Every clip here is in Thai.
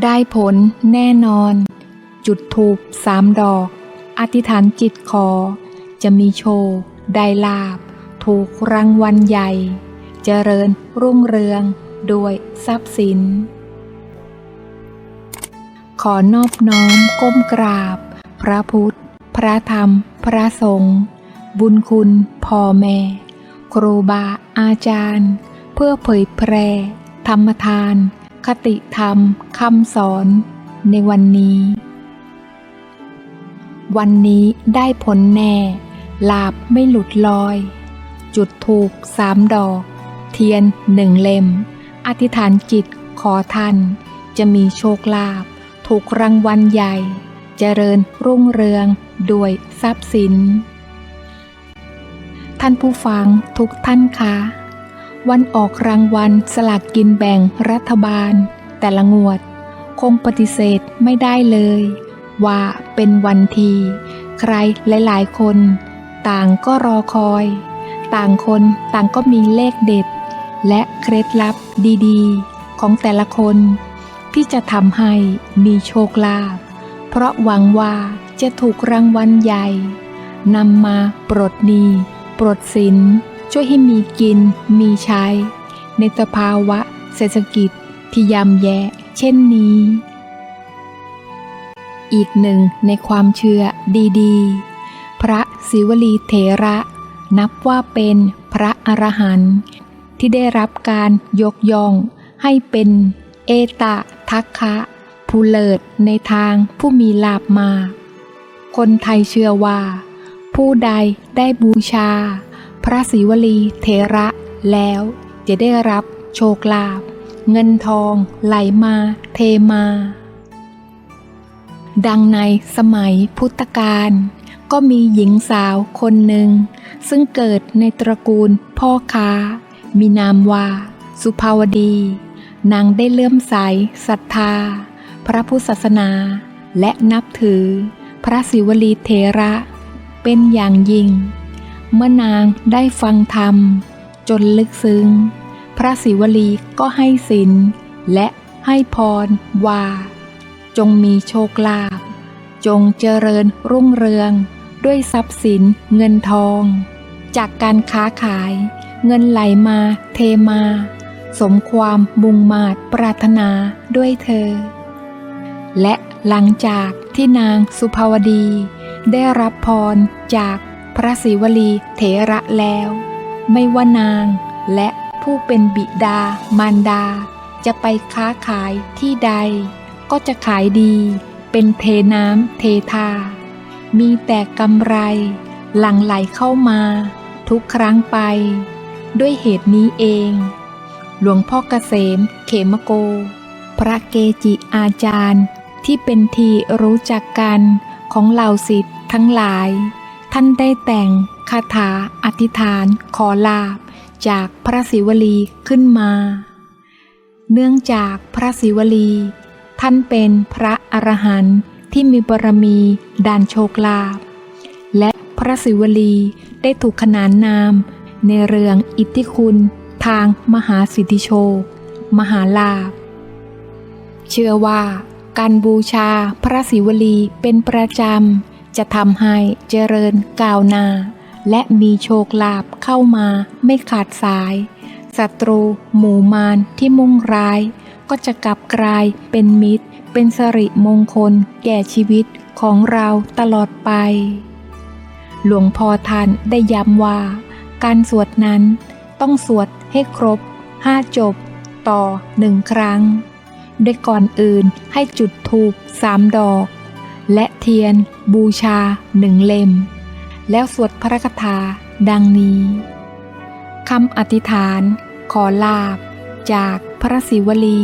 ได้ผลแน่นอน จุดถูกสามดอก อธิษฐานจิตขอจะมีโชคได้ลาบ ถูกรางวัลใหญ่ เจริญรุ่งเรืองด้วยทรัพย์สิน ขอนอบน้อมก้มกราบ พระพุทธ พระธรรม พระสงฆ์บุญคุณพ่อแม่ ครูบาอาจารย์ เพื่อเผยแพร่ธรรมทาน คติธรรมคำสอนในวันนี้ วันนี้ได้ผลแน่ ลาบไม่หลุดลอย จุดถูกสามดอก เทียนหนึ่งเล่ม อธิษฐานจิตขอท่าน จะมีโชคลาภถูกรางวัลใหญ่ เจริญรุ่งเรืองด้วยทรัพย์สิน ท่านผู้ฟังทุกท่านคะ วันออกรางวัลสลากกินแบ่งรัฐบาล แต่ละงวด คงปฏิเสธไม่ได้เลย ว่าเป็นวันที ใครหลายๆคน ต่างก็รอคอย ต่างคนต่างก็มีเลขเด็ด และเคล็ดลับดีๆ ของแต่ละคน ที่จะทำให้มีโชคลาภเพราะหวังว่าจะถูกรางวัลใหญ่นำมาปลดหนี้ปลดสิน ช่วยให้มีกิน มีใช้ ในสภาวะ เศรษฐกิจที่ย่ำแย่เช่นนี้ อีกหนึ่งในความเชื่อดีๆ พระศิวลีเถระ นับว่าเป็นพระอรหันต์ที่ได้รับการยกย่องให้เป็นเอตะทัคคะผู้เลิศในทางผู้มีลาบมาก คนไทยเชื่อว่า ผู้ใดได้บูชา พระศิวลีเถระแล้วจะได้รับโชคลาภเงินทองไหลมาเทมา ดังในสมัยพุทธกาลก็มีหญิงสาวคนหนึ่ง ซึ่งเกิดในตระกูลพ่อค้า มีนามว่า สุภาวดี นางได้เลื่อมใสศรัทธา พระพุทธศาสนา และนับถือ พระศิวลีเถระ เป็นอย่างยิ่ง เมื่อนางได้ฟังธรรม จนลึกซึ้ง พระศิวลีก็ให้สินและให้พรว่า จงมีโชคลาภจงเจริญรุ่งเรือง ด้วยทรัพย์สินเงินทอง จากการค้าขาย เงินไหลมาเทมา สมความมุ่งมาตรปรารถนาด้วยเธอ และหลังจากที่นางสุภาวดี ได้รับพรจาก พระศิวลีเถระแล้ว ไม่ว่านางและผู้เป็นบิดามารดา จะไปค้าขายที่ใด ก็จะขายดี เป็นเทน้ำเททา มีแต่กำไร หลั่งไหลเข้ามา ทุกครั้งไป ด้วยเหตุนี้เอง หลวงพ่อเกษมเขมโก พระเกจิอาจารย์ที่เป็นทีรู้จักกันของเหล่าสิทธ์ทั้งหลาย ท่านได้แต่งคาถาอธิษฐานขอลาบจากพระศิวลีขึ้นมา เนื่องจากพระศิวลี ท่านเป็นพระอรหันต์ที่มีบารมีดานโชคลาภและพระศิวลีได้ถูกขนานนาม ในเรื่องอิทธิคุณทางมหาสิทธิโชค มหาลาภเชื่อว่าการบูชาพระศิวลีเป็นประจำ จะทำให้เจริญก้าวหน้า และมีโชคลาภเข้ามาไม่ขาดสายศัตรูหมู่มารที่มุ่งร้าย ก็จะกลับกลายเป็นมิตร เป็นสริมงคล แก่ชีวิตของเราตลอดไป หลวงพ่อท่านได้ย้ำว่า การสวดนั้นต้องสวดให้ครบห้าจบ ต่อหนึ่งครั้งโดยก่อนอื่นให้จุดธูปสามดอก และเทียน บูชาหนึ่งเล่ม แล้วสวดพระคาถาดังนี้คำอธิษฐานขอลาบ จากพระศิวลี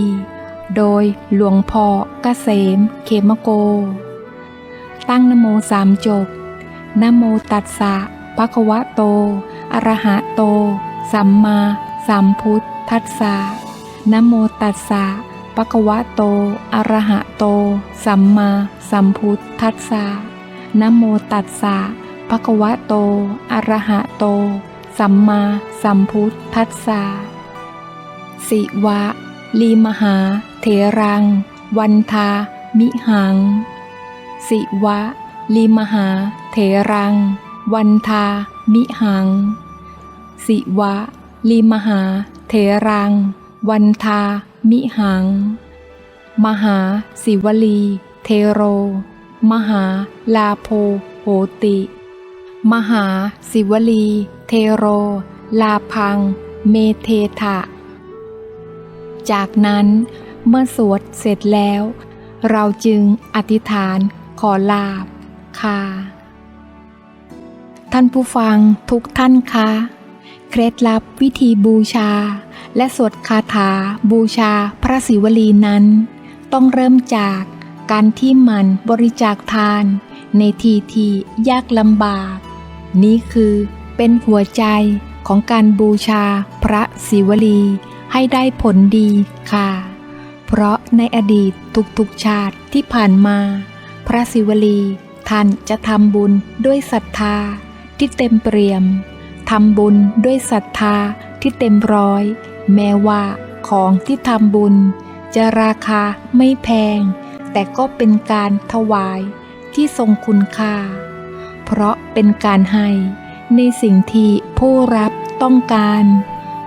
โดยหลวงพ่อเกษมเขมโก ตั้งนโมสามจบนโมตัสสะภะคะวะโต อระหะโต สัมมาสัมพุทธัสสะนโมตัสสะภะคะวะโต อระหะโต สัมมาสัมพุทธัสสะ นโมตัสสะภะคะวะโต อะระหะโต สัมมาสัมพุทธัสสะ สิวะ ลีมหา เถรัง วันทา มิหัง สิวะลิมหา เถรัง วันทา มิหัง สิวะลิมหา เถรัง วันทา มิหัง มหา สิวลี เทโร มหาลาโพโหติ มหาสิวลี เทโร ลาพัง เมเทถะ จากนั้นเมื่อสวดเสร็จแล้ว เราจึงอธิษฐานขอลาบค่ะท่านผู้ฟังทุกท่านคะเคล็ดลับวิธีบูชา และสวดคาถาบูชาพระศิวลีนั้น ต้องเริ่มจาก การที่มันบริจาคทาน ในทีที่ยากลำบาก นี้คือเป็นหัวใจของการบูชาพระศิวลีให้ได้ผลดีค่ะ เพราะในอดีตทุกๆชาติที่ผ่านมา พระศิวลีท่านจะทำบุญด้วยศรัทธาที่เต็มเปี่ยมทำบุญด้วยศรัทธาที่เต็มร้อย แม้ว่าของที่ทำบุญจะราคาไม่แพง แต่ก็เป็นการถวายที่ทรงคุณค่า เพราะเป็นการให้ในสิ่งที่ผู้รับต้องการ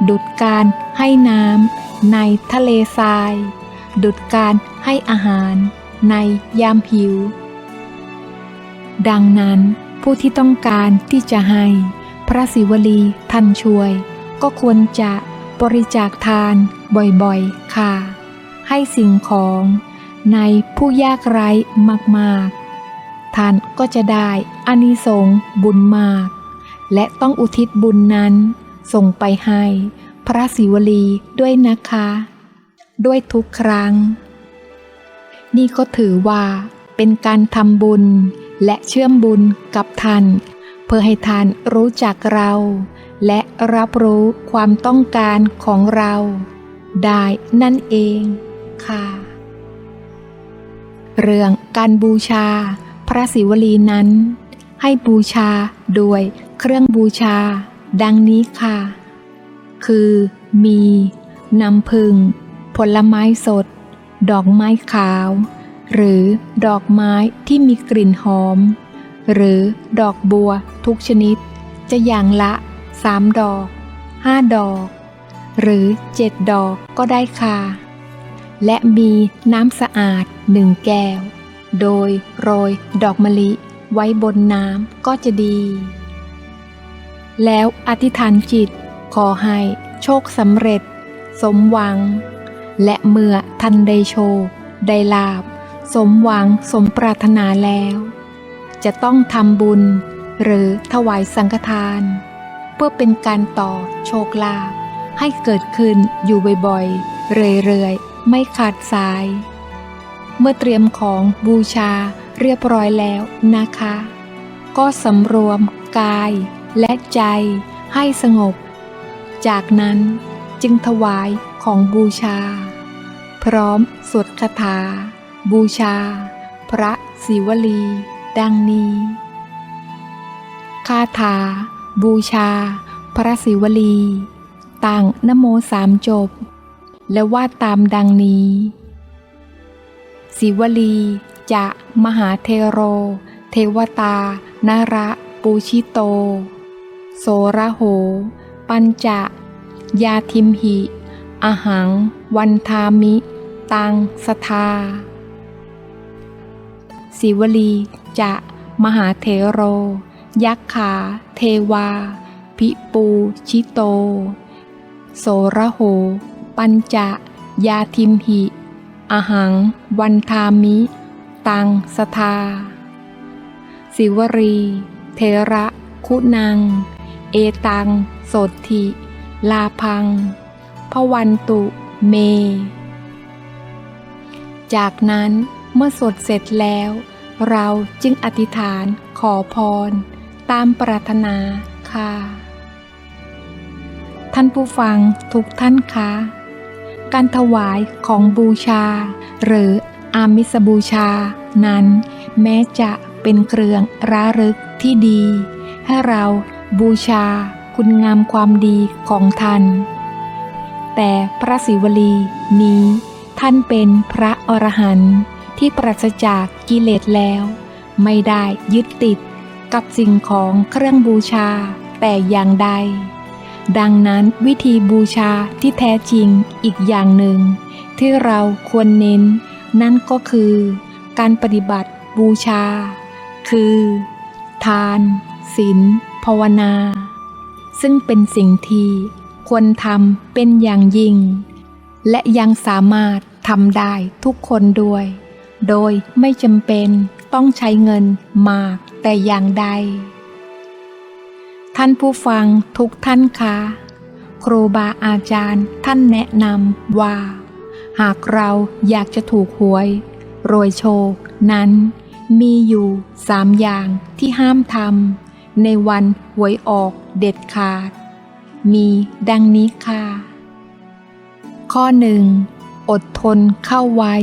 ดุดการให้น้ำในทะเลทราย ดุดการให้อาหารในยามหิว ดังนั้นผู้ที่ต้องการที่จะให้ พระศิวลีท่านช่วย ก็ควรจะบริจาคทานบ่อยๆ ค่ะ ให้สิ่งของ ในผู้ยากไร้มากๆ ท่านก็จะได้อานิสงส์บุญมาก และต้องอุทิศบุญนั้นส่งไปให้พระศิวลีด้วยนะคะ ด้วยทุกครั้ง นี่ก็ถือว่าเป็นการทำบุญและเชื่อมบุญกับท่าน เพื่อให้ท่านรู้จักเรา และรับรู้ความต้องการของเรา ได้นั่นเองค่ะ เรื่องการบูชา พระศิวลีนั้น ให้บูชาด้วยเครื่องบูชา ดังนี้ค่ะ คือ มีน้ำผึ้งผลไม้สด ดอกไม้ขาว หรือดอกไม้ที่มีกลิ่นหอม หรือดอกบัวทุกชนิด จะอย่างละสามดอกห้าดอก หรือเจ็ดดอกก็ได้ค่ะ และมีน้ำสะอาดหนึ่งแก้ว โดยโรยดอกมะลิไว้บนน้ำก็จะดี แล้วอธิษฐานจิตขอให้โชคสำเร็จ สมหวัง และเมื่อทันได้โชคได้ลาบ สมหวังสมปรารถนาแล้ว จะต้องทำบุญหรือถวายสังฆทาน เพื่อเป็นการต่อโชคลาภให้เกิดขึ้นอยู่บ่อยๆ เรื่อยๆ ไม่ขาดสาย เมื่อเตรียมของบูชาเรียบร้อยแล้วนะคะ ก็สำรวมกายและใจให้สงบ จากนั้นจึงถวายของบูชา พร้อมสวดคาถา บูชา พระศิวลี ดังนี้คาถา บูชา พระศิวลีตั้งนโมสามจบ และว่าตามดังนี้ศิวลี จะ มหาเทโร เทวตา นาระปูชิโต โสระโห ปัญจะ ยาทิมหิอหัง วันทามิ ตังสทาศิวลี จะ มหาเทโร ยักขา เทวา พิปูชิโต โสระโห ปัญจะยาทิมหิ อหัง วันทามิ ตังสทา สิวรี เทระคุณัง เอตัง โสธิ ลาพัง พวันตุเม จากนั้นเมื่อสวดเสร็จแล้ว เราจึงอธิษฐานขอพร ตามปรารถนาค่ะ ท่านผู้ฟังทุกท่านคะ การถวายของบูชา หรืออามิสบูชา นั้น แม้จะเป็นเครื่องระลึกที่ดี ให้เราบูชาคุณงามความดีของท่าน แต่พระศิวลีนี้ ท่านเป็นพระอรหันต์ที่ปราศจากกิเลสแล้ว ไม่ได้ยึดติดกับสิ่งของเครื่องบูชาแต่อย่างใด ดังนั้นวิธีบูชาที่แท้จริงอีกอย่างหนึ่ง ที่เราควรเน้น นั่นก็คือ การปฏิบัติบูชา คือ ทานศีลภาวนา ซึ่งเป็นสิ่งที่ควรทำเป็นอย่างยิ่ง และยังสามารถทำได้ทุกคนด้วย โดยไม่จำเป็นต้องใช้เงินมากแต่อย่างใด ท่านผู้ฟังทุกท่านคะครูบาอาจารย์ท่านแนะนำว่า หากเราอยากจะถูกหวย รวยโชค นั้น มีอยู่สามอย่างที่ห้ามทำในวันหวยออกเด็ดขาด มีดังนี้ค่ะ ข้อหนึ่งอดทนเข้าไว้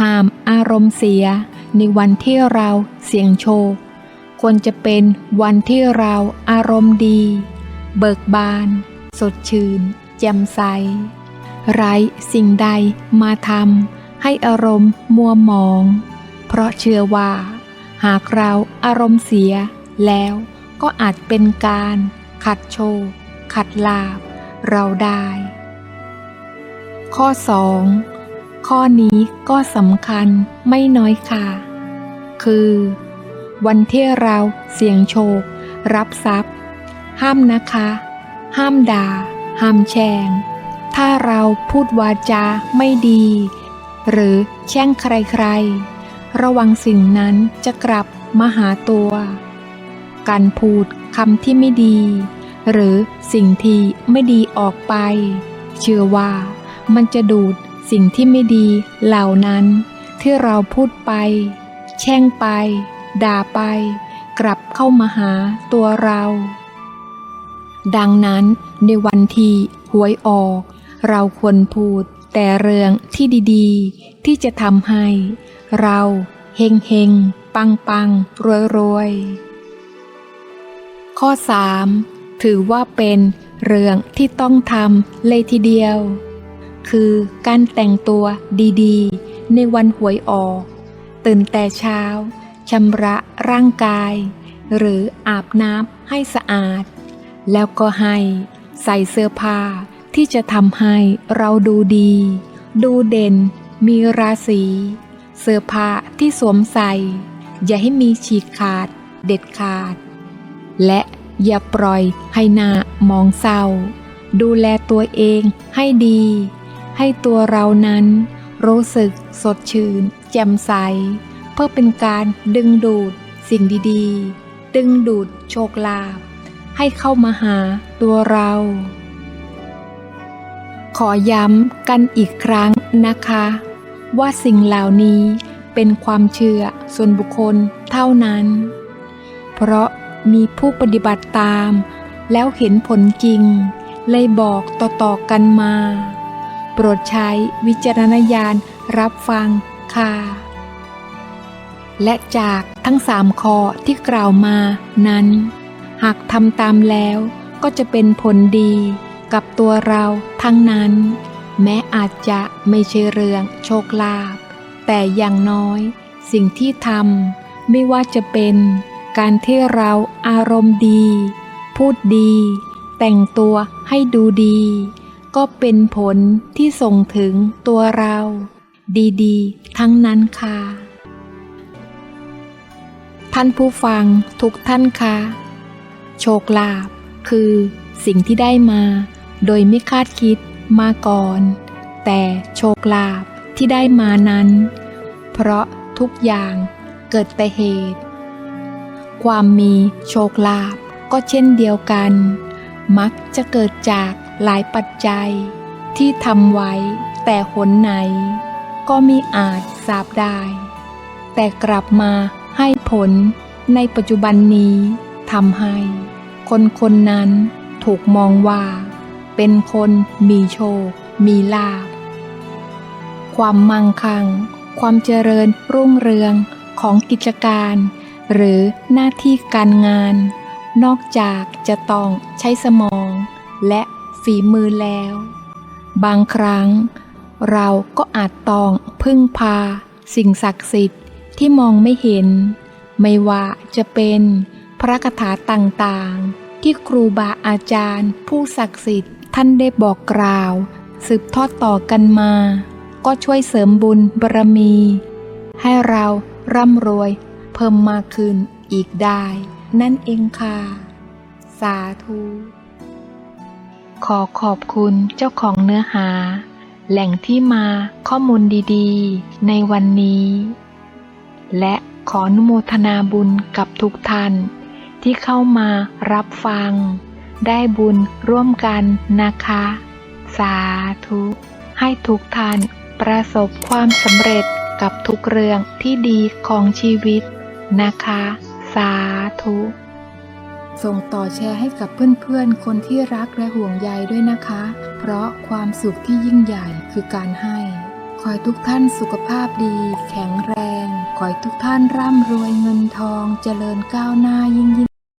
ห้ามอารมณ์เสียในวันที่เราเสี่ยงโชค ควรจะเป็นวันที่เราอารมณ์ดี เบิกบาน สดชื่น แจ่มใส ไร้สิ่งใดมาทำให้อารมณ์มัวหมอง เพราะเชื่อว่า หากเราอารมณ์เสียแล้วก็อาจเป็นการขัดโชคขัดลาบเราได้ ข้อ 2 ข้อนี้ก็สำคัญไม่น้อยค่ะ คือ วันที่เราเสี่ยงโชครับทรัพย์ ห้ามนะคะ ห้ามด่า ห้ามแช่ง ถ้าเราพูดวาจาไม่ดี หรือแช่งใครๆ ระวังสิ่งนั้นจะกลับมาหาตัว การพูดคำที่ไม่ดี หรือสิ่งที่ไม่ดีออกไป เชื่อว่ามันจะดูดสิ่งที่ไม่ดีเหล่านั้น ที่เราพูดไป แช่งไป ด่าไป กลับเข้ามาหาตัวเรา ดังนั้นในวันที่หวยออก เราควรพูดแต่เรื่องที่ดีๆ ที่จะทำให้ เราเฮงเฮงปังปังรวยรวยข้อ 3 ถือว่าเป็นเรื่องที่ต้องทำเลยทีเดียว คือการแต่งตัวดีๆ ในวันหวยออก ตื่นแต่เช้า ชำระร่างกาย หรืออาบน้ำให้สะอาด แล้วก็ให้ใส่เสื้อผ้าที่จะทำให้เราดูดี ดูเด่น มีราศี เสื้อผ้าที่สวมใส่ อย่าให้มีฉีกขาด เด็ดขาด และอย่าปล่อยให้หน้ามองเศร้า ดูแลตัวเองให้ดี ให้ตัวเรานั้นรู้สึกสดชื่น แจ่มใส เพื่อเป็นการดึงดูดสิ่งดีๆ ดึงดูดโชคลาภให้เข้ามาหาตัวเรา ขอย้ำกันอีกครั้งนะคะ ว่าสิ่งเหล่านี้เป็นความเชื่อส่วนบุคคลเท่านั้น เพราะมีผู้ปฏิบัติตาม แล้วเห็นผลจริง เลยบอกต่อๆกันมา โปรดใช้วิจารณญาณรับฟังค่ะ และจากทั้งสามข้อที่กล่าวมานั้น หากทำตามแล้วก็จะเป็นผลดีกับตัวเราทั้งนั้น แม้อาจจะไม่ใช่เรื่องโชคลาภแต่อย่างน้อย สิ่งที่ทำไม่ว่าจะเป็นการที่เราอารมณ์ดี พูดดี แต่งตัวให้ดูดี ก็เป็นผลที่ส่งถึงตัวเรา ดีๆ ทั้งนั้นค่ะ ท่านผู้ฟังทุกท่านคะ โชคลาภคือสิ่งที่ได้มา โดยไม่คาดคิดมาก่อน แต่โชคลาภที่ได้มานั้น เพราะทุกอย่างเกิดแต่เหตุ ความมีโชคลาภก็เช่นเดียวกัน มักจะเกิดจากหลายปัจจัย ที่ทำไว้แต่หนไหน ก็มีอาจทราบได้ แต่กลับมา ให้ผลในปัจจุบันนี้ทำให้ คนคนนั้นถูกมองว่า เป็นคนมีโชค มีลาภความมั่งคั่ง ความเจริญรุ่งเรืองของกิจการ หรือหน้าที่การงาน นอกจากจะต้องใช้สมอง และฝีมือแล้ว บางครั้ง เราก็อาจต้องพึ่งพา สิ่งศักดิ์สิทธิ์ ที่มองไม่เห็น ไม่ว่าจะเป็นพระคาถาต่างๆ ที่ครูบาอาจารย์ ผู้ศักดิ์สิทธิ์ท่านได้บอกกล่าว สืบทอดต่อกันมา ก็ช่วยเสริมบุญบารมี ให้เราร่ำรวยเพิ่มมากขึ้นอีกได้ นั่นเองค่ะ สาธุ ขอขอบคุณเจ้าของเนื้อหา แหล่งที่มาข้อมูลดีๆ ในวันนี้ และขออนุโมทนาบุญกับทุกท่านที่เข้ามารับฟัง ได้บุญร่วมกันนะคะ สาธุ ให้ทุกท่านประสบความสำเร็จกับทุกเรื่องที่ดีของชีวิตนะคะ สาธุ ส่งต่อแชร์ให้กับเพื่อนๆ คนที่รักและห่วงใยด้วยนะคะ เพราะความสุขที่ยิ่งใหญ่คือการให้ ขอให้ทุกท่านสุขภาพดี แข็งแรง ขอให้ทุกท่านร่ำรวยเงินทองเจริญก้าวหน้ายิ่งยิ่ง